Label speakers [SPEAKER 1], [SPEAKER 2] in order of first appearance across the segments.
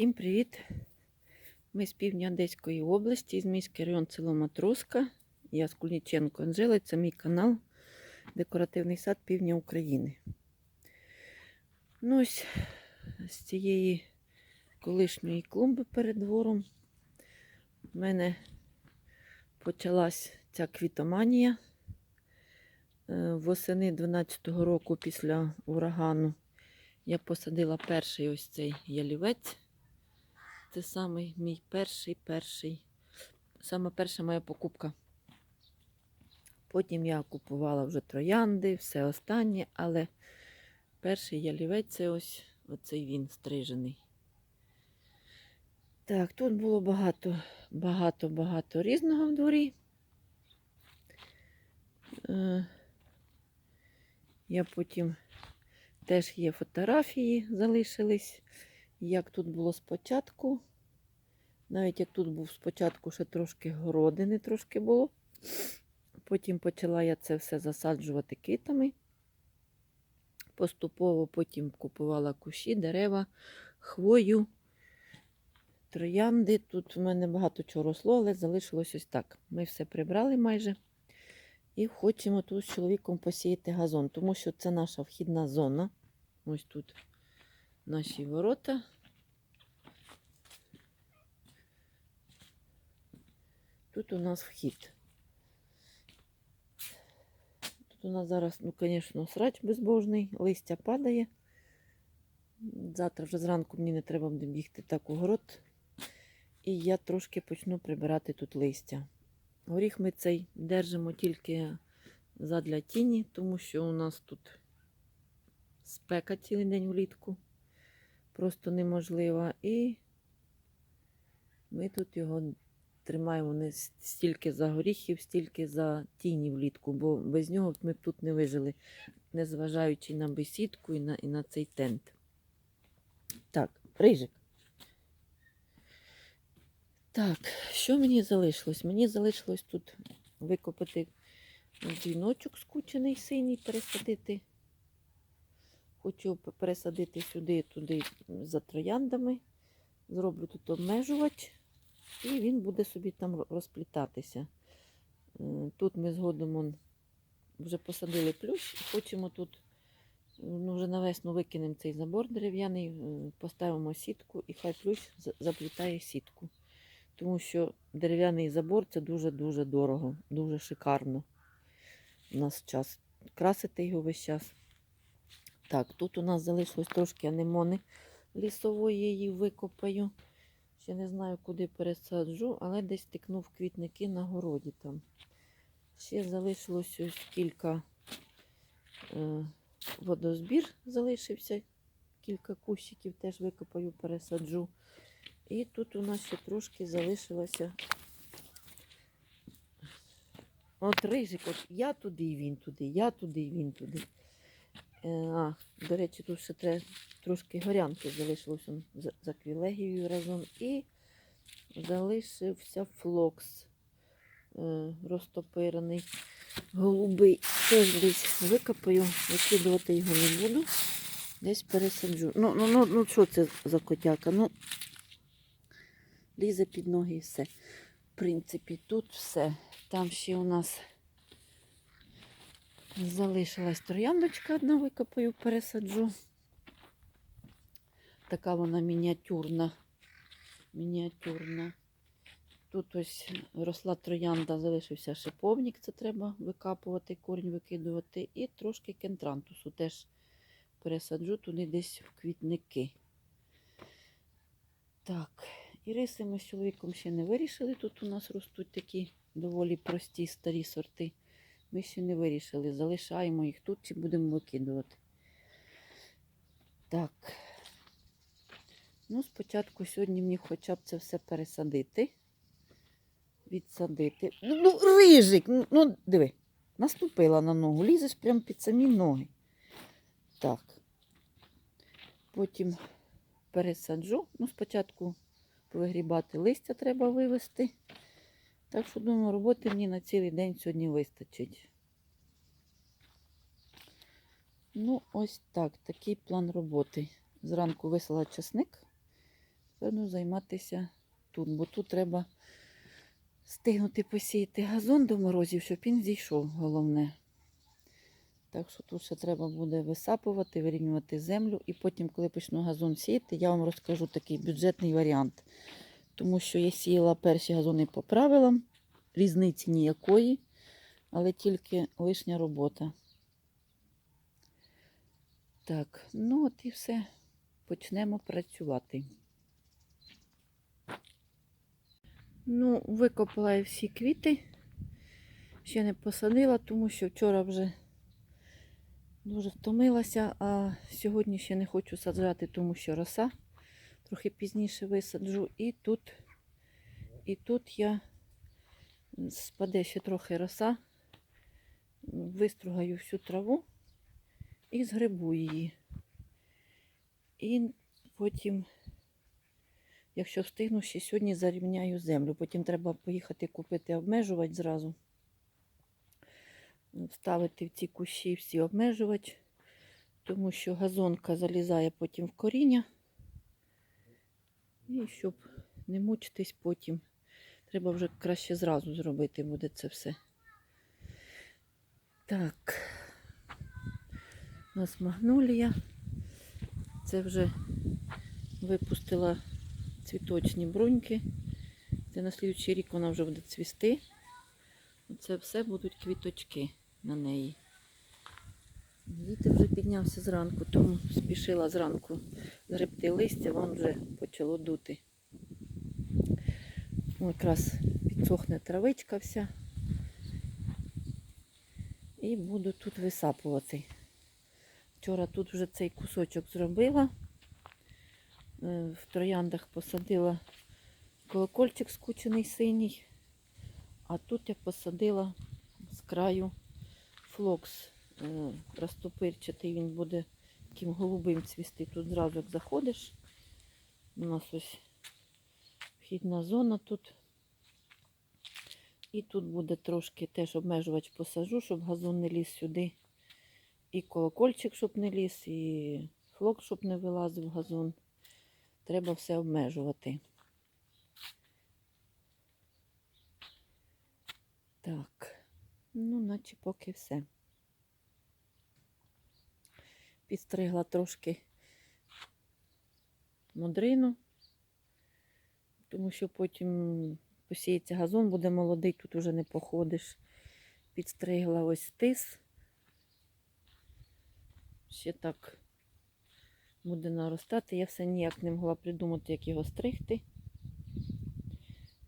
[SPEAKER 1] Всім привіт! Ми з півдня Одеської області, з міський район село Матроска. Я з Куліченко Анжела, це мій канал Декоративний сад Півдня України. Ну ось з цієї колишньої клумби перед двором в мене почалась ця квітоманія. Е, Восени 12-го року після урагану я посадила перший ось цей ялівець. Це самий мій перший, перший, саме перша моя покупка. Потім я купувала вже троянди, все останнє, але перший ялівець це ось оцей він стрижений. Так, тут було багато, багато, багато різного в дворі. Е, Я потім Теж є фотографії, залишились, як тут було спочатку. Навіть як тут був спочатку, ще трошки городини трошки було. Потім почала я це все засаджувати китами. Поступово потім купувала кущі, дерева, хвою, троянди. Тут в мене багато чого росло, але залишилось ось так. Ми все прибрали майже. І хочемо тут з чоловіком посіяти газон, тому що це наша вхідна зона. Ось тут наші ворота. Тут у нас вхід. Тут у нас зараз, ну, звісно, срач безбожний, листя падає. Завтра вже зранку мені не треба буде бігти так у город. І я трошки почну прибирати тут листя. Горіх ми цей держимо тільки задля тіні, тому що у нас тут спека цілий день влітку. Просто неможлива. І ми тут його тримаємо не стільки за горіхів, стільки за тіні влітку, бо без нього ми б тут не вижили, незважаючи на бесідку і на, і на цей тент. Так, рижик. Так, що мені залишилось? Мені залишилось тут викопати дзвіночок скучений синій, пересадити. Хочу пересадити сюди, туди за трояндами. Зроблю тут обмежувач, і він буде собі там розплітатися. Е, Тут ми згодом вже посадили плющ, хочемо тут, ну вже на весну викинемо цей забор дерев'яний, е, поставимо сітку і хай плющ заплітає сітку. Тому що дерев'яний забор це дуже-дуже дорого, дуже шикарно. У нас час красити його весь час. Так, тут у нас залишилось трошки анемони лісової, я її викопаю. Ще не знаю, куди пересаджу, але десь тикнув квітники на городі там. Ще залишилось ось кілька е, водозбір залишився, кілька кущиків теж викопаю, пересаджу. І тут у нас ще трошки залишилося. От рижик, от я туди, і він туди, я туди, і він туди. Е, а, до речі, тут ще треба трошки горянки залишилось он за, за квілегією разом. І залишився флокс е, розтопирений, голубий. Теж десь викопаю, викидувати його не буду. Десь пересаджу. Ну, ну, ну, ну що це за котяка? Ну, лізе під ноги і все. В принципі, тут все. Там ще у нас залишилась трояндочка одна викопаю, пересаджу. Така вона мініатюрна. Мініатюрна. Тут ось росла троянда, залишився шиповник, це треба викапувати, корінь викидувати. І трошки кентрантусу теж пересаджу туди десь в квітники. Так, іриси ми з чоловіком ще не вирішили. Тут у нас ростуть такі доволі прості старі сорти. Ми ще не вирішили, залишаємо їх тут чи будемо викидувати. Так. Ну, спочатку сьогодні мені хоча б це все пересадити. Відсадити. Ну, ну рижик, ну, ну диви, наступила на ногу, лізеш прямо під самі ноги. Так. Потім пересаджу. Ну, спочатку повигрібати листя треба вивезти. Так що, думаю, роботи мені на цілий день сьогодні вистачить. Ну, ось так, такий план роботи. Зранку висила часник, Певно, займатися тут, бо тут треба стигнути посіяти газон до морозів, щоб він зійшов, головне. Так що тут ще треба буде висапувати, вирівнювати землю. І потім, коли почну газон сіяти, я вам розкажу такий бюджетний варіант. Тому що я сіяла перші газони по правилам, різниці ніякої, але тільки лишня робота. Так, ну от і все. Почнемо працювати. Ну, викопала я всі квіти. Ще не посадила, тому що вчора вже дуже втомилася, а сьогодні ще не хочу саджати, тому що роса. Трохи пізніше висаджу. І тут, і тут я спаде ще трохи роса, вистругаю всю траву і згребу її. І потім, якщо встигну, ще сьогодні зарівняю землю. Потім треба поїхати купити обмежувач зразу. Вставити в ці кущі всі обмежувач, тому що газонка залізає потім в коріння. І щоб не мучитись потім, треба вже краще зразу зробити буде це все. Так, у нас магнолія. Це вже випустила цвіточні бруньки. Це на слідчий рік вона вже буде цвісти. Це все будуть квіточки на неї. Вітер вже піднявся зранку, тому спішила зранку згребти листя, вон вже почало дути. Якраз підсохне травичка вся. І буду тут висапувати. Вчора тут вже цей кусочок зробила. Е, В трояндах посадила колокольчик скучений синій, а тут я посадила з краю флокс розтопирчатий, він буде таким голубим цвісти. Тут зразу як заходиш. У нас ось вхідна зона тут. І тут буде трошки теж обмежувач посажу, щоб газон не ліз сюди. І колокольчик, щоб не ліз, і флок, щоб не вилазив газон. Треба все обмежувати. Так, ну, наче поки все. Підстригла трошки модрину, тому що потім посіється газон, буде молодий, тут уже не походиш. Підстригла ось тис. Ще так буде наростати. Я все ніяк не могла придумати, як його стригти.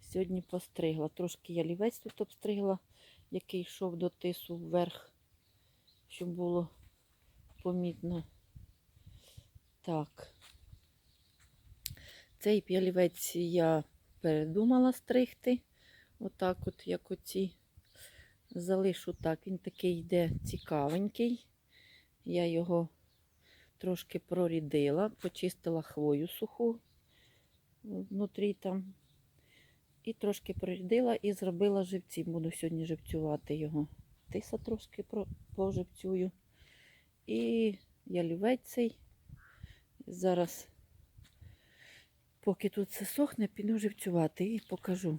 [SPEAKER 1] Сьогодні постригла. Трошки я лівець тут обстригла, який йшов до тису вверх, щоб було помітно. Так. Цей п'ялівець я передумала стригти. Отак от, як оці. Залишу так. Він такий йде цікавенький. Я його трошки прорідила, почистила хвою суху внутрі там. І трошки прорідила і зробила живці. Буду сьогодні живцювати його. Тиса трошки поживцюю. І ялівець цей. Зараз, поки тут все сохне, піду живцювати і покажу.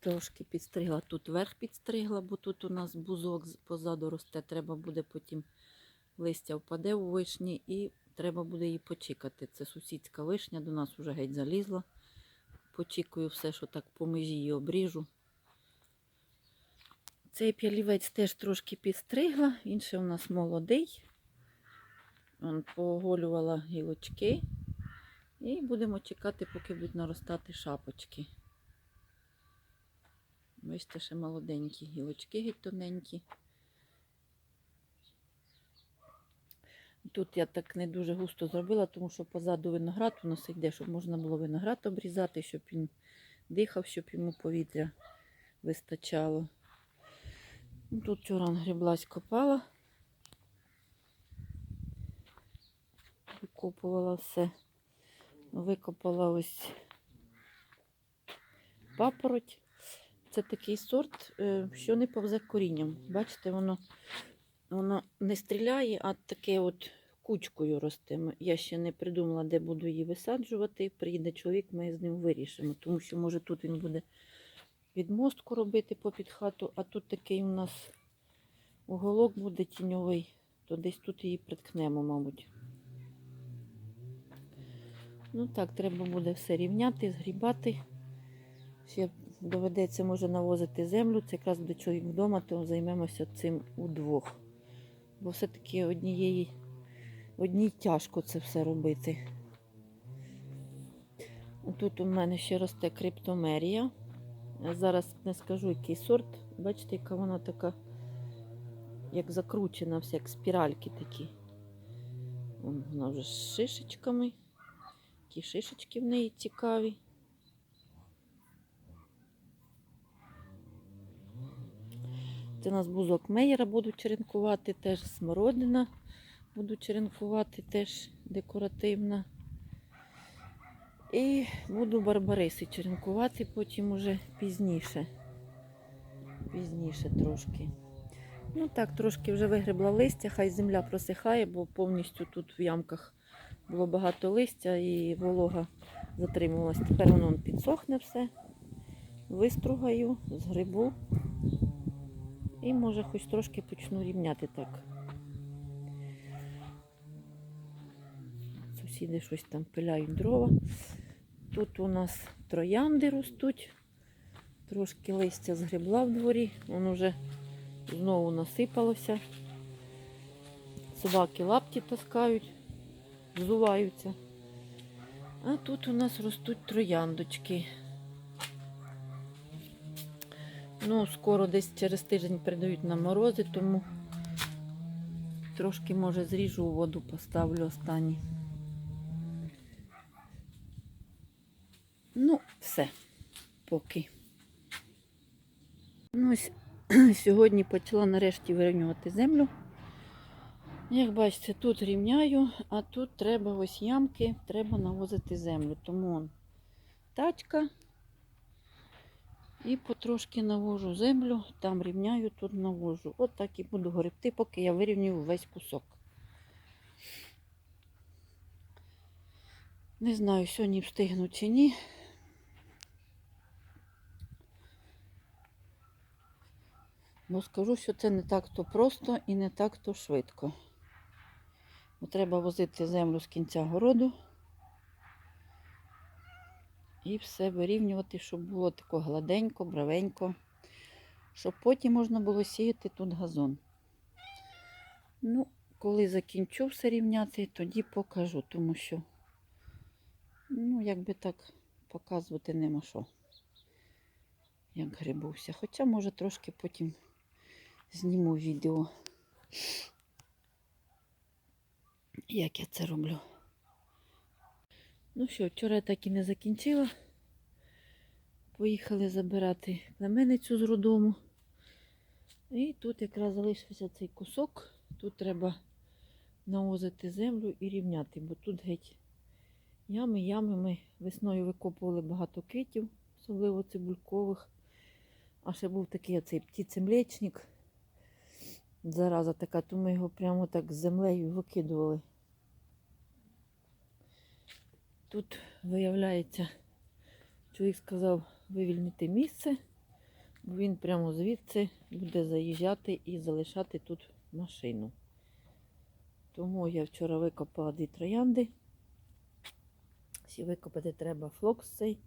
[SPEAKER 1] Трошки підстригла, тут верх підстригла, бо тут у нас бузок позаду росте. Треба буде потім листя впаде у вишні і треба буде її почекати. Це сусідська вишня, до нас вже геть залізла. Почікую все, що так по межі її обріжу. Цей п'ялівець теж трошки підстригла, ще у нас молодий. Он пооголювала гілочки. І будемо чекати, поки будуть наростати шапочки. Бачите, ще молоденькі гілочки геть тоненькі. Тут я так не дуже густо зробила, тому що позаду виноград у нас йде, щоб можна було виноград обрізати, щоб він дихав, щоб йому повітря вистачало. Тут вчора гріблась копала. Викопувала все. Викопала ось папороть. Це такий сорт, е, що не повзе корінням. Бачите, воно, воно не стріляє, а таке от кучкою росте. Я ще не придумала, де буду її висаджувати. Приїде чоловік, ми з ним вирішимо. Тому що, може, тут він буде відмостку робити попід хату, а тут такий у нас уголок буде тіньовий, то десь тут її приткнемо, мабуть. Ну так, треба буде все рівняти, згрібати. Ще доведеться, може, навозити землю. Це якраз буде чоловік вдома, то займемося цим удвох. Бо все-таки однієї, одній тяжко це все робити. Тут у мене ще росте криптомерія. Зараз не скажу, який сорт. Бачите, яка вона така, як закручена, вся, як спіральки такі. Вон Вона вже з шишечками. Ті шишечки в неї цікаві. Це у нас бузок Мейера буду черенкувати, теж смородина буду черенкувати, теж декоративна. І буду барбариси черенкувати потім уже пізніше. Пізніше трошки. Ну так, трошки вже вигребла листя, хай земля просихає, бо повністю тут в ямках було багато листя і волога затримувалась. Тепер воно підсохне все. Вистругаю, згребу. І може хоч трошки почну рівняти так. Сусіди щось там пиляють дрова. Тут у нас троянди ростуть. Трошки листя згребла в дворі, воно вже знову насипалося. Собаки лапті таскають, взуваються. А тут у нас ростуть трояндочки. Ну, скоро десь через тиждень передають на морози, тому трошки, може, зріжу воду, поставлю останні. Ну, все, поки. Ну, сьогодні почала нарешті вирівнювати землю. Як бачите, тут рівняю, а тут треба ось ямки, треба навозити землю. Тому он тачка. І потрошки навожу землю, там рівняю, тут навожу. От так і буду гребти, поки я вирівнюю весь кусок. Не знаю, сьогодні встигну чи ні. Бо скажу, що це не так то просто і не так то швидко. Бо треба возити землю з кінця городу і все вирівнювати, щоб було тако гладенько, бравенько, щоб потім можна було сіяти тут газон. Ну, коли закінчу все рівняти, тоді покажу, тому що, ну, якби так показувати нема що, як грибуся. Хоча, може, трошки потім зніму відео, як я це роблю. Ну що, вчора я так і не закінчила. Поїхали забирати племенницю з роддому. І тут якраз залишився цей кусок. Тут треба навозити землю і рівняти, бо тут геть ями, ями. Ми весною викопували багато квітів, особливо цибулькових. А ще був такий оцей птицемлечник. Зараза така, то ми його прямо так з землею викидували. Тут виявляється, чоловік сказав вивільнити місце, бо він прямо звідси буде заїжджати і залишати тут машину. Тому я вчора викопала дві троянди. Ще викопати треба флокс цей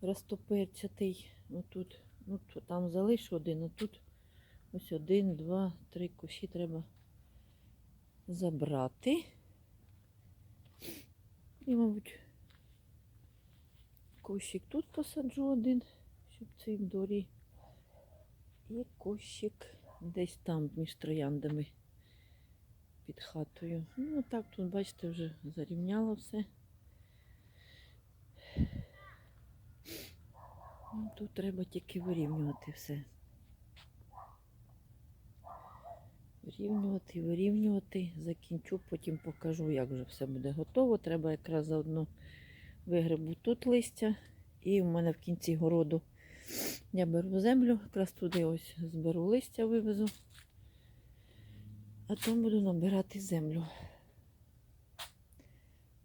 [SPEAKER 1] розтопирчатий. Отут, ну, там залишу один, а тут ось один, два, три кущі треба забрати. І, мабуть, кущик тут посаджу один, щоб цей в дорі. І кущик десь там між трояндами під хатою. Ну, так тут, бачите, вже зарівняло все. Ну, Тут треба тільки вирівнювати все. Вирівнювати, вирівнювати, закінчу, потім покажу, як вже все буде готово. Треба якраз заодно вигребу тут листя. І в мене в кінці городу я беру землю, якраз туди ось зберу листя, вивезу, а там буду набирати землю.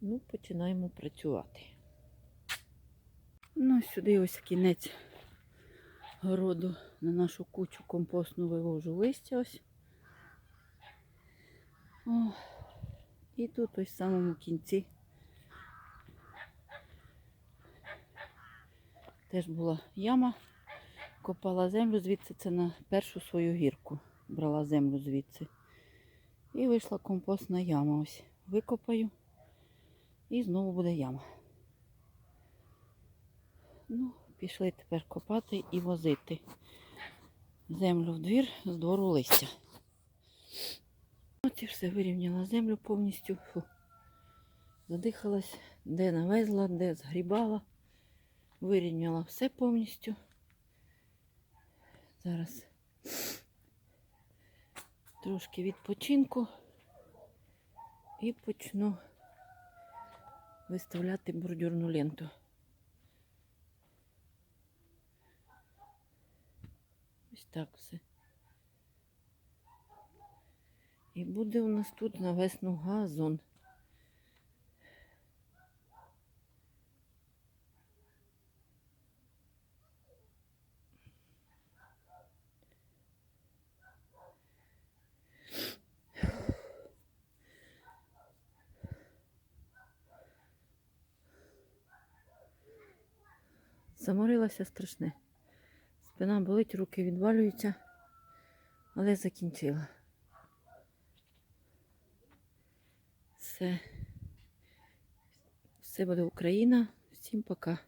[SPEAKER 1] Ну, починаємо працювати.
[SPEAKER 2] Ну, сюди ось кінець городу на нашу кучу компостну вивожу листя ось. О, і тут ось в самому кінці теж була яма, копала землю звідси, це на першу свою гірку. Брала землю звідси. І вийшла компостна яма. Ось викопаю. І знову буде яма. Ну, пішли тепер копати і возити землю в двір з двору листя. От і все вирівняла землю повністю. Фу. Задихалась, де навезла, де згрібала. Вирівняла все повністю. Зараз трошки відпочинку і почну виставляти бордюрну ленту. Ось так все. І буде у нас тут на весну газон. Заморилася страшне. Спина болить, руки відвалюються, але закінчила. Все. Буде Україна. Всім пока.